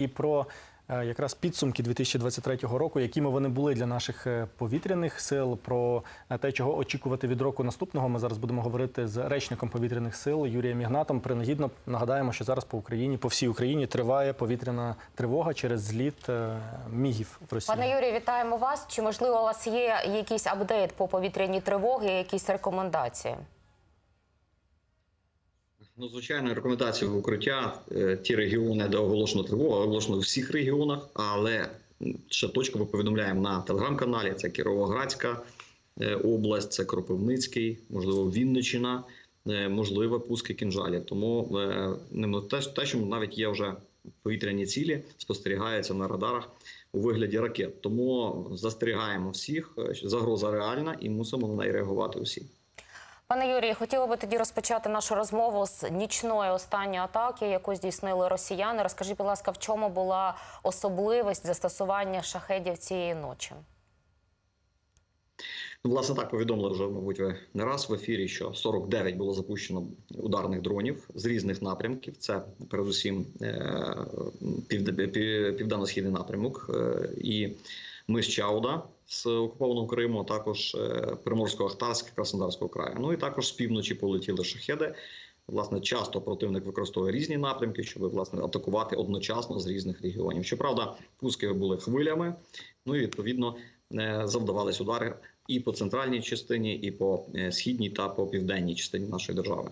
і про е, якраз підсумки 2023 року, якими вони були для наших е, повітряних сил, про е, те, чого очікувати від року наступного. Ми зараз будемо говорити з речником повітряних сил Юрієм Ігнатом. Принагідно нагадаємо, що зараз по Україні, по всій Україні, триває повітряна тривога через зліт мігів в Росії. Пане Юрію, вітаємо вас. Чи можливо у вас є якийсь апдейт по повітряній тривоги, якісь рекомендації? Ну, звичайно, рекомендації в укриття е, ті регіони, де оголошено тривогу, оголошено в всіх регіонах, але ще точково повідомляємо на телеграм-каналі. Це Кіровоградська е, область, це Кропивницький, можливо, Вінниччина, е, можливо, пуски кінжалів. Тому е, ну, те, те, що навіть є вже повітряні цілі, спостерігаються на радарах у вигляді ракет. Тому застерігаємо всіх. що Загроза реальна і мусимо на неї реагувати усі. Пане Юрію, хотіла би тоді розпочати нашу розмову з нічної останньої атаки, яку здійснили росіяни. Розкажіть, будь ласка, в чому була особливість застосування шахедів цієї ночі? Ну, власне, так повідомили вже, мабуть, ви не раз в ефірі, що 49 було запущено ударних дронів з різних напрямків. Це передусім південно-східний напрямок е, і мис Чауда з окупованого Криму, а також е, Приморсько-Ахтарськ, Краснодарського краю. Ну і також з півночі полетіли шахеди. Власне, часто противник використовує різні напрямки, щоб власне атакувати одночасно з різних регіонів. Щоправда, пуски були хвилями, ну і відповідно е, завдавались удари і по центральній частині, і по е, східній та по південній частині нашої держави.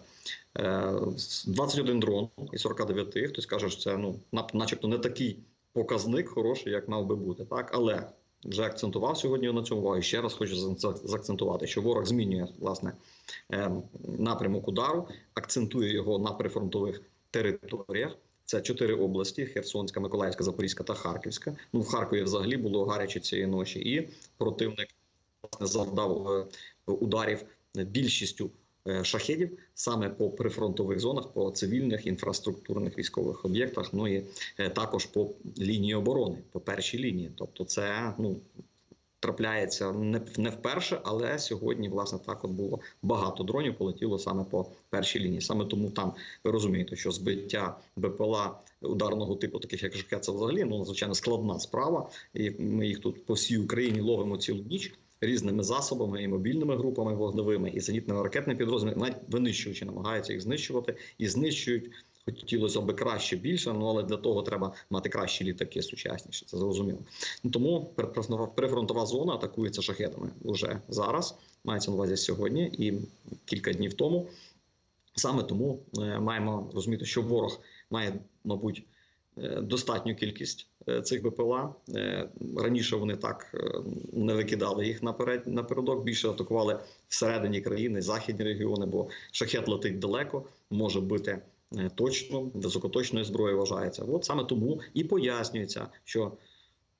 Е, з 21 дрон із 49, Хтось каже, що це ну начебто не такий показник хороший, як мав би бути, так але. Вже акцентував сьогодні на цьому увагу. Ще раз хочу заакцентувати, що ворог змінює власне е, напрямок удару, акцентує його на прифронтових територіях. Це чотири області: Херсонська, Миколаївська, Запорізька та Харківська. Ну в Харкові взагалі було гаряче цієї ночі, і противник власне завдав е, ударів більшістю шахедів саме по прифронтових зонах, по цивільних інфраструктурних військових об'єктах. Ну і е, також по лінії оборони, по першій лінії. Тобто, це ну. Трапляється не, не вперше, але сьогодні, власне, так от було багато дронів полетіло саме по першій лінії. Саме тому там ви розумієте, що збиття БПЛА ударного типу, таких як ЖК, це взагалі ну звичайно складна справа. І ми їх тут по всій Україні ловимо цілу ніч різними засобами і мобільними групами вогневими, і зенітними ракетними підрозділами, навіть винищувачі намагаються їх знищувати і знищують. Хотілося б краще більше, ну але для того треба мати кращі літаки, сучасніші. Це зрозуміло. Ну тому прифронтова- зона атакується шахетами уже зараз. Мається на увазі сьогодні і кілька днів тому. Саме тому е, маємо розуміти, що ворог має, мабуть, достатню кількість е, цих БПЛА. Е, Раніше вони так е, не викидали їх наперед напередок, більше атакували всередині країни, західні регіони, бо шахет летить далеко, може бити е, точно, високоточною зброєю вважається. От саме тому і пояснюється, що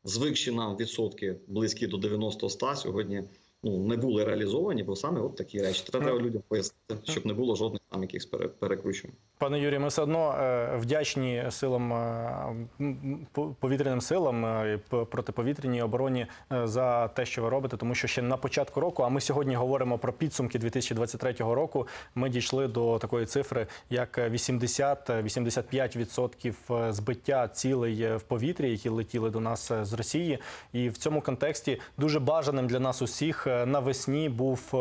звикші нам відсотки близькі до 90-100 сьогодні ну не були реалізовані, бо саме от такі речі. Треба людям пояснити, щоб не було жодних там якихось пере- перекручувань. Пане Юрію, ми все одно е, вдячні силам е, повітряним силам е, протиповітряній обороні за те, що ви робите, тому що ще на початку року, а ми сьогодні говоримо про підсумки 2023 року. Ми дійшли до такої цифри, як 80-85% е, збиття цілей в повітрі, які летіли до нас з Росії. І в цьому контексті дуже бажаним для нас усіх навесні був.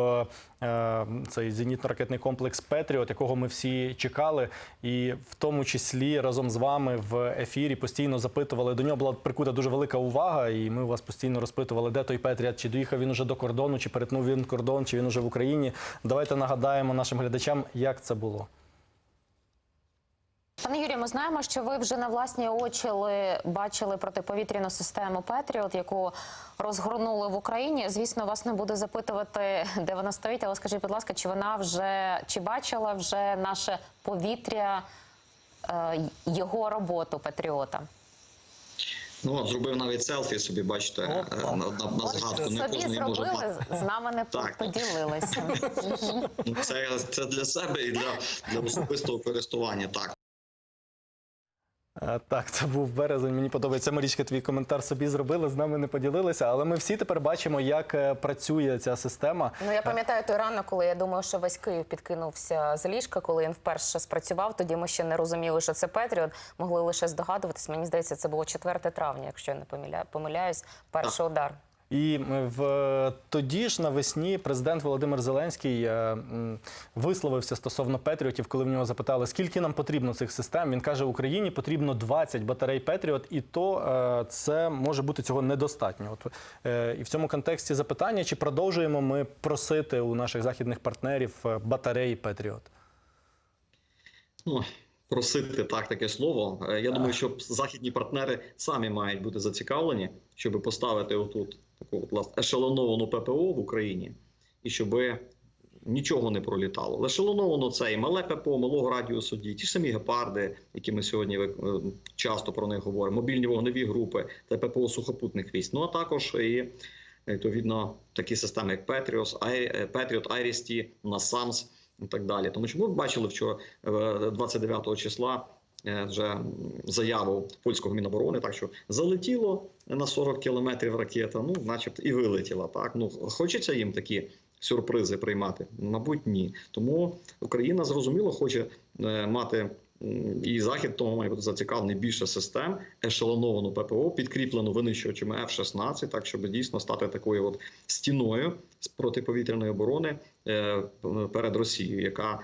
Е, Цей зенітно-ракетний комплекс Петріот, якого ми всі чекали, і в тому числі разом з вами в ефірі постійно запитували. До нього була прикута дуже велика увага, і ми вас постійно розпитували, де той Петріот, чи доїхав він уже до кордону, чи перетнув він кордон, чи він уже в Україні. Давайте нагадаємо нашим глядачам, як це було. Пане Юрію, ми знаємо, що ви вже на власні очі бачили протиповітряну систему Петріот, яку розгорнули в Україні. Звісно, вас не буду запитувати, де вона стоїть, але скажіть, будь ласка, чи вона вже чи бачила вже наше повітря, е, його роботу Патріота? Ну зробив навіть селфі собі, бачите, е, Опа. на, на, на згадку. Не Собі кожен її може з нами не Так. поділилися. Ну, Це, це для себе і для, для особистого користування. Так. Е, Так, це був березень. Мені подобається Марічка. Твій коментар собі зробили, з нами не поділилися. Але ми всі тепер бачимо, як е, працює ця система. Ну я пам'ятаю той ранок, коли я думаю, що весь Київ підкинувся з ліжка, коли він вперше спрацював. Тоді ми ще не розуміли, що це Петріот. Могли лише здогадуватись. Мені здається, це було 4 травня, якщо я не помиля... помиляюсь. Перший удар. І в тоді ж навесні президент Володимир Зеленський е, висловився стосовно Петріотів, коли в нього запитали, скільки нам потрібно цих систем. Він каже, Україні потрібно 20 батарей Петріот, і то е, це може бути цього недостатньо. От е, і в цьому контексті запитання: чи продовжуємо ми просити у наших західних партнерів батареї Петріот? Ну, просити так таке слово. Я думаю, що західні партнери самі мають бути зацікавлені, щоб поставити отут таку власне ешелоновану ППО в Україні, і щоб нічого не пролітало. Ешелоновано це і мале ППО, малого радіусу дій, ті самі гепарди, які ми сьогодні е, часто про них говоримо, мобільні вогневі групи та ППО сухопутних військ. Ну а також і відповідно такі системи, як Patriot, Ай- Patriot, IRIS-T, і так далі. Тому що ми бачили вчора е, 29 числа е, вже заяву польського міноборони, так що залетіло на 40 кілометрів ракета, ну, начебто, і вилетіла. Так ну хочеться їм такі. Сюрпризи приймати, мабуть, ні. Тому Україна зрозуміло хоче е, мати і захід тому має бути зацікавлений більше систем, ешелоновану ППО, підкріплену винищувачами F-16, так щоб дійсно стати такою от стіною з протиповітряної оборони е, перед Росією, яка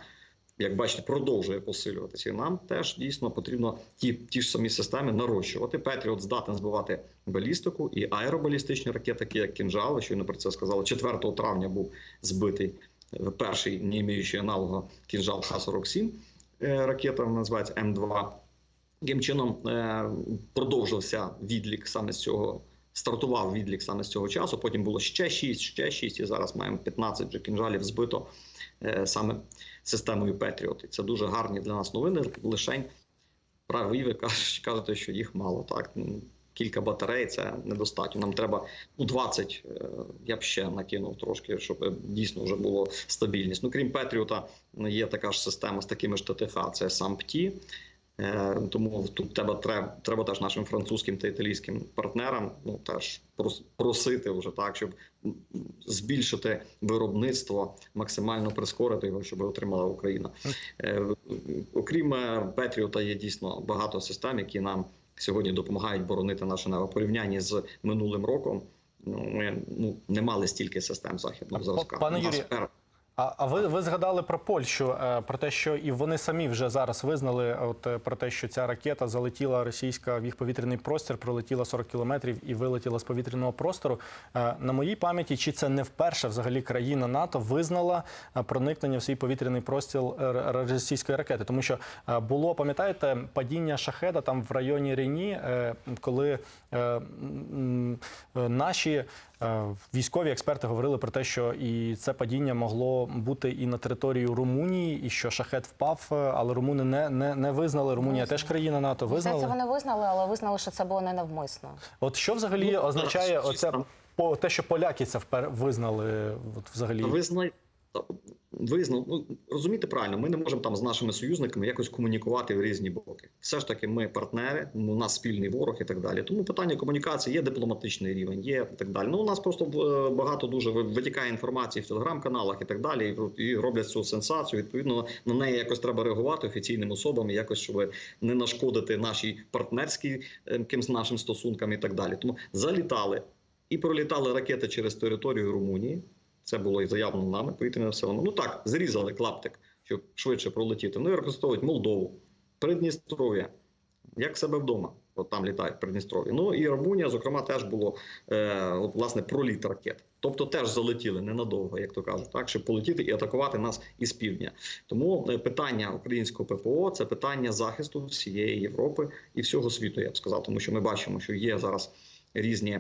як бачите, продовжує посилюватися. І нам теж дійсно потрібно ті, ті ж самі системи нарощувати. Петріот здатен збивати балістику і аеробалістичні ракети, такі як кінжал, щойно про це сказали. 4 травня був збитий е, перший не іміючий аналога кінжал Х-47. е, Ракета називається М2. Таким чином е, продовжився відлік саме з цього. Стартував відлік саме з цього часу. Потім було ще 6, ще 6, і зараз маємо 15 вже кінжалів збито саме системою Patriot. І це дуже гарні для нас новини. Лишень праві ви кажете, що їх мало. Так Ну, кілька батарей це недостатньо. Нам треба ну 20, е, Я б ще накинув трошки, щоб е, дійсно вже було стабільність. Ну крім Петріота, є така ж система з такими ж ТТХ. Це SAMPT. Е, Тому тут треба, треба, треба теж нашим французьким та італійським партнерам ну теж прос- просити вже так, щоб збільшити виробництво, максимально прискорити його, щоб отримала Україна. Е, Окрім е, Петріота, є дійсно багато систем, які нам сьогодні допомагають боронити наше небо. Порівнянні з минулим роком. Ну, ми ну не мали стільки систем західного зразка. пане Юрію, А, а ви, ви згадали про Польщу, е, про те, що і вони самі вже зараз визнали, от е, про те, що ця ракета залетіла російська в їх повітряний простір, пролетіла 40 кілометрів і вилетіла з повітряного простору. Е, На моїй пам'яті, чи це не вперше взагалі країна НАТО визнала е, проникнення в свій повітряний простір е, російської ракети? Тому що е, було, пам'ятаєте, падіння шахеда там в районі Рені, е, коли е, е, наші. Е, Військові експерти говорили про те, що і це падіння могло бути і на територію Румунії, і що шахет впав, е, але румуни не, не, не визнали. Румунія теж країна НАТО визнала. вони визнали, але визнали, що це було не навмисно. От що взагалі Ну, означає оце по те, що поляки це впер визнали? От взагалі Ви знаєте, визнав, ну розумієте правильно, ми не можемо там з нашими союзниками якось комунікувати в різні боки. Все ж таки, ми партнери, у нас спільний ворог і так далі. Тому питання комунікації є дипломатичний рівень, є і так далі. Ну у нас просто е, багато дуже ви- витікає інформації в телеграм-каналах і так далі, і, роблять цю сенсацію. Відповідно, на неї якось треба реагувати офіційним особам, якось щоб не нашкодити нашій партнерській е, якимсь нашим стосункам і так далі. Тому залітали і пролітали ракети через територію Румунії. Це було і заявлено нами повітряними силами. Ну так, зрізали клаптик, щоб швидше пролетіти. Ну і використовують Молдову, Придністров'я, як себе вдома. От там літають в Придністров'ї. Ну і Румунія, зокрема, теж було е, от, власне проліт ракет. Тобто теж залетіли ненадовго, як то кажуть, так щоб полетіти і атакувати нас із півдня. Тому е, питання українського ППО це питання захисту всієї Європи і всього світу. Я б сказав, тому що ми бачимо, що є зараз різні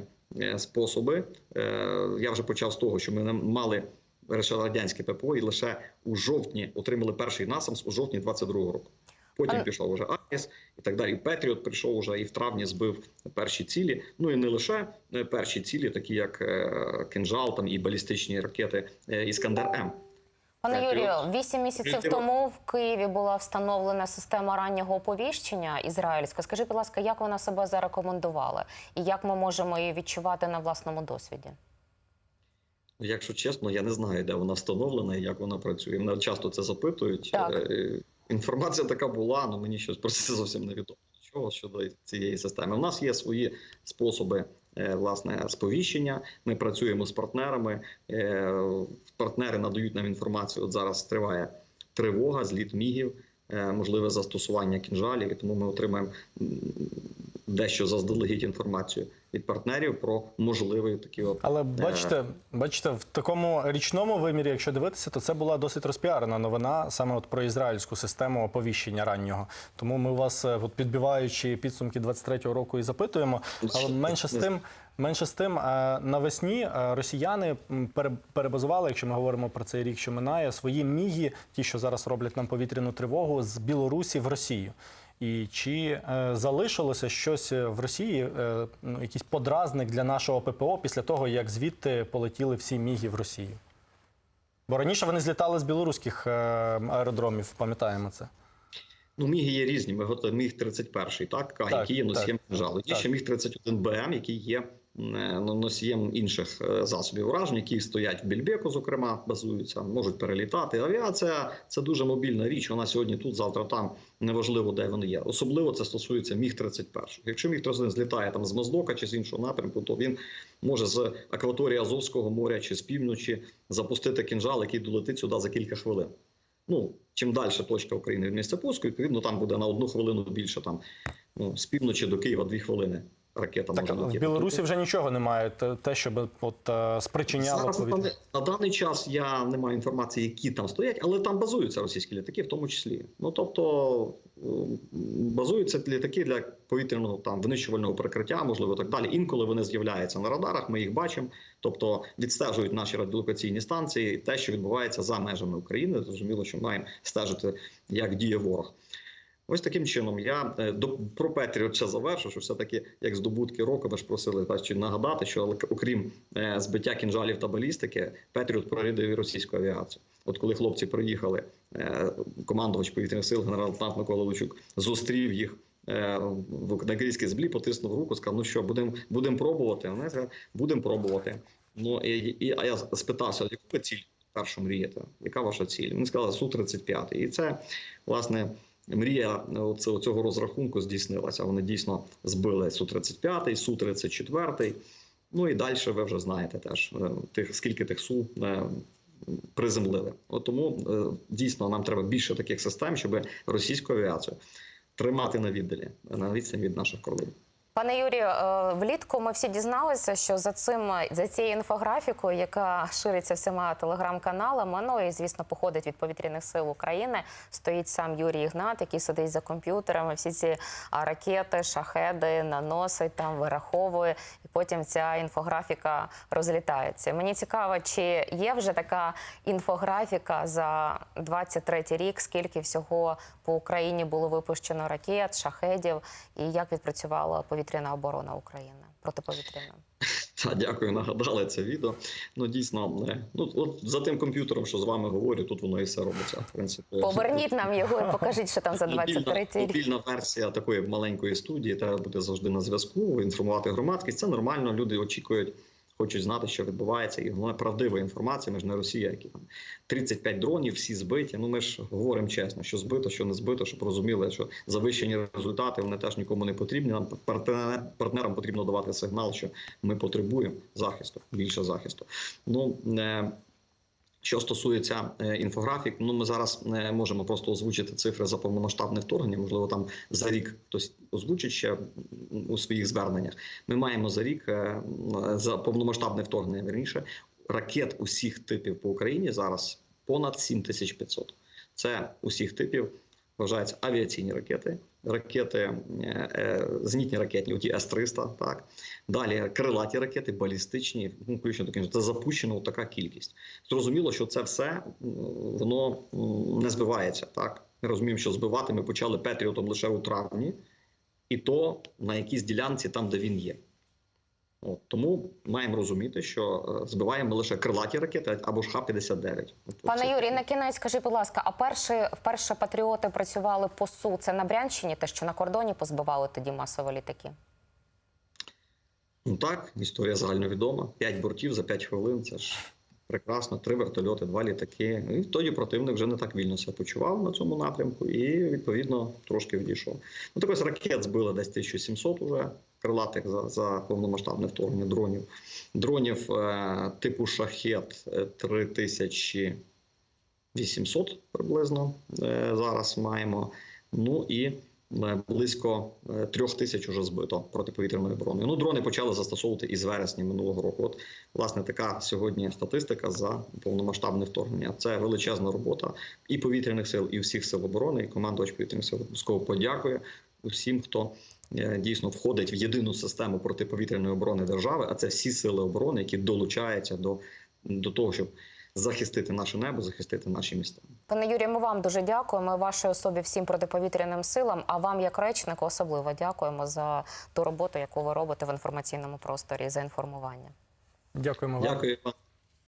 способи. Е, Я вже почав з того, що ми мали лише радянське ППО, і лише у жовтні отримали перший насамс у жовтні 22-го року. Потім Але- пішов уже АЕС і так далі. Петріот прийшов уже і в травні збив перші цілі. Ну і не лише е, перші цілі, такі як е, кинжал, там і балістичні ракети е, Іскандер М. Пане Юрію, вісім місяців тому в Києві була встановлена система раннього оповіщення ізраїльська. Скажіть, будь ласка, як вона себе зарекомендувала і як ми можемо її відчувати на власному досвіді? Якщо чесно, я не знаю, де вона встановлена і як вона працює. Мене часто це запитують. Так. Е, Інформація така була, але мені щось про це зовсім не відомо. Чого щодо цієї системи? У нас є свої способи е, власне сповіщення. Ми працюємо з партнерами. Е, Партнери надають нам інформацію. От зараз триває тривога, зліт мігів, е, можливе застосування кінжалів, тому ми отримаємо дещо заздалегідь інформацію від партнерів про можливий такий от Але бачите, бачите, в такому річному вимірі, якщо дивитися, то це була досить розпіарена новина саме от про ізраїльську систему оповіщення раннього. Тому ми вас, е, от підбиваючи підсумки 23-го року, і запитуємо. Але менше з тим, менше з тим, е, навесні е, росіяни перебазували, якщо ми говоримо про цей рік, що минає, свої міги, ті, що зараз роблять нам повітряну тривогу, з Білорусі в Росію. І чи е, залишилося щось в Росії, е, ну, якийсь подразник для нашого ППО після того, як звідти полетіли всі міги в Росії? Бо раніше вони злітали з білоруських е, аеродромів, пам'ятаємо це. Ну, міги є різні. Ми готові міг 31 так, Так, який є носієм жалу. Є так. ще міг 31 БМ, який є е, ну, носієм інших е, засобів уражень, які стоять в Більбеку, зокрема, базуються, можуть перелітати. Авіація це дуже мобільна річ. Вона сьогодні тут, завтра там. Неважливо, де вони є. Особливо це стосується міг 31 Якщо міг 31 злітає там з Моздока чи з іншого напрямку, то він може з акваторії Азовського моря чи з півночі запустити кінжал, який долетить сюди за кілька хвилин. Ну, чим далі точка України від місця пуску, відповідно, там буде на одну хвилину більше. Там ну, з півночі до Києва дві хвилини ракета Так може в. Білорусі вже нічого немає, те, щоб от, е, спричиняло Зараз на повітря. на даний час я не маю інформації, які там стоять, але там базуються російські літаки, в тому числі. Ну тобто базуються літаки для повітряного там винищувального прикриття, можливо, так далі. Інколи вони з'являються на радарах. Ми їх бачимо. Тобто відстежують наші радіолокаційні станції, те, що відбувається за межами України. Зрозуміло, що маємо стежити, як діє ворог. Ось таким чином я е, до про Петріот ще завершу, що все таки як здобутки року ви ж просили бачите, нагадати, що окрім е, збиття кінжалів та балістики, Петріот прорядив і російську авіацію. От коли хлопці приїхали, е, командувач повітряних сил генерал-лейтенант Микола Лучук зустрів їх. На київській землі потиснув руку, сказав: ну що, будемо будем пробувати. Вони сказали, будемо пробувати. Ну і, і а я спитався, яку ви ціль першу мрієте? Яка ваша ціль? Вони сказали су 35 І це власне мрія оце- цього розрахунку здійснилася. Вони дійсно збили су 35 су 34 Ну і далі ви вже знаєте теж е, тих скільки тих су. е, Приземлили, от тому е, дійсно нам треба більше таких систем, щоб російську авіацію тримати на віддалі на відстані від наших кордонів. Пане Юрію, е, влітку ми всі дізналися, що за цим за цією інфографікою, яка шириться всіма телеграм-каналами, ну і звісно походить від повітряних сил України, стоїть сам Юрій Ігнат, який сидить за комп'ютерами. Всі ці ракети, шахеди наносить там, вираховує, і потім ця інфографіка розлітається. Мені цікаво, чи є вже така інфографіка за 23 рік, скільки всього по Україні було випущено ракет, шахедів, і як відпрацювала повітряна оборона України протиповітряна. Та дякую, нагадали це відео. Ну дійсно, не ну от за тим комп'ютером, що з вами говорю, тут воно і все робиться. В принципі, Поверніть нам його і покажіть, що там за Мобільна, 23 рік. мобільна версія такої маленької студії. Треба буде завжди на зв'язку, інформувати громадськість. Це нормально. Люди очікують, хочуть знати, що відбувається, і головне правдива інформація. Ми ж не Росія, які там 35 дронів, всі збиті. Ну ми ж говоримо чесно, що збито, що не збито, щоб розуміли, що завищені результати вони теж нікому не потрібні. Нам партнерам потрібно давати сигнал, що ми потребуємо захисту, більше захисту. Ну е, що стосується е, інфографік, ну ми зараз не можемо просто озвучити цифри за повномасштабне вторгнення. Можливо, там за рік хтось озвучить ще у своїх зверненнях. Ми маємо за рік е, за повномасштабне вторгнення верніше ракет усіх типів по Україні зараз понад 7500. Це усіх типів вважаються авіаційні ракети, ракети е, е, зенітні ракетні, оті С-300, так далі крилаті ракети, балістичні, ну включно такі це запущена така кількість. Зрозуміло, що це все воно не збивається. Так ми розуміємо, що збивати ми почали Петріотом лише у травні, і то на якійсь ділянці, там де він є. От, тому маємо розуміти, що е, збиваємо лише крилаті ракети або ж Х-59. От Пане Юрій, на кінець скажіть, будь ласка, а перші вперше патріоти працювали по СУ? Це на Брянщині, те, що на кордоні позбивали тоді масово літаки? Ну так, історія загальновідома. П'ять бортів за п'ять хвилин. Це ж прекрасно. Три вертольоти, два літаки. І тоді противник вже не так вільно себе почував на цьому напрямку і відповідно трошки відійшов. Ну так ось ракет збили десь 1700 уже крилатих за, за повномасштабне вторгнення дронів. Дронів е, типу шахет е, 3800 приблизно е, зараз маємо. Ну і е, близько е, трьох тисяч уже збито протиповітряної оборони. Ну, дрони почали застосовувати із вересня минулого року. От власне така сьогодні статистика за повномасштабне вторгнення. Це величезна робота і повітряних сил, і всіх сил оборони. І командувач повітряних сил обов'язково подякує усім, хто е, дійсно входить в єдину систему протиповітряної оборони держави. А це всі сили оборони, які долучаються до, до того, щоб захистити наше небо, захистити наші міста. Пане Юрію, ми вам дуже дякуємо. Вашій особі всім протиповітряним силам. А вам, як речнику, особливо дякуємо за ту роботу, яку ви робите в інформаційному просторі за інформування. Дякуємо вам. Дякую вам.